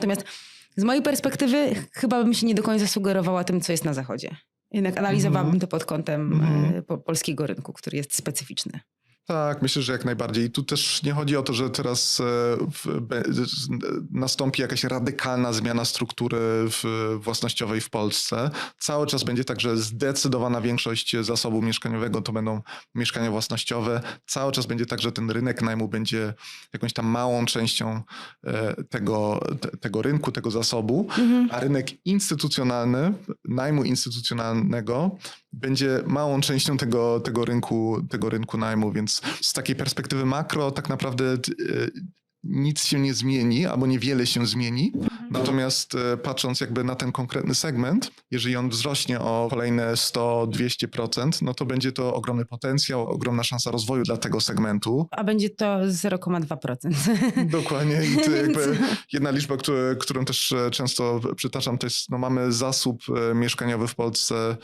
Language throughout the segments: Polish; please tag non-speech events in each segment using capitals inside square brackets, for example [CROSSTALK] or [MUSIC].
Natomiast z mojej perspektywy chyba bym się nie do końca sugerowała tym, co jest na zachodzie. Jednak analizowałabym to pod kątem Mhm. po, polskiego rynku, który jest specyficzny. Tak, myślę, że jak najbardziej. I tu też nie chodzi o to, że teraz e, nastąpi jakaś radykalna zmiana struktury własnościowej w Polsce. Cały czas będzie tak, że zdecydowana większość zasobu mieszkaniowego to będą mieszkania własnościowe. Cały czas będzie tak, że ten rynek najmu będzie jakąś tam małą częścią e, tego, te, tego rynku, tego zasobu, a rynek instytucjonalny, najmu instytucjonalnego będzie małą częścią tego, tego, rynku, tego rynku najmu, więc z takiej perspektywy makro tak naprawdę e, nic się nie zmieni albo niewiele się zmieni. Natomiast e, patrząc jakby na ten konkretny segment, jeżeli on wzrośnie o kolejne 100-200%, no to będzie to ogromny potencjał, ogromna szansa rozwoju dla tego segmentu. A będzie to 0,2%. [LAUGHS] Dokładnie. I to jakby jedna liczba, którą też e, często przytaczam, to jest, no mamy zasób mieszkaniowy w Polsce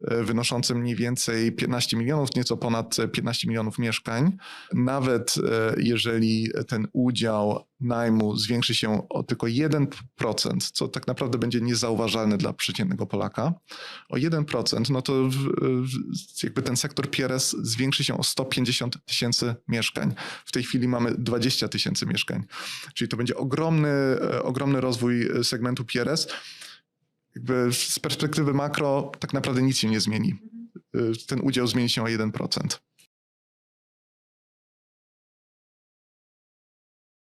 wynoszący mniej więcej 15 milionów, nieco ponad e, 15 milionów mieszkań. Nawet e, jeżeli ten udział najmu zwiększy się o tylko 1%, co tak naprawdę będzie niezauważalne dla przeciętnego Polaka, o 1%, no to jakby ten sektor PRS zwiększy się o 150 tysięcy mieszkań. W tej chwili mamy 20 tysięcy mieszkań. Czyli to będzie ogromny, e, ogromny rozwój e, segmentu PRS. Jakby z perspektywy makro tak naprawdę nic się nie zmieni. E, Ten udział zmieni się o 1%.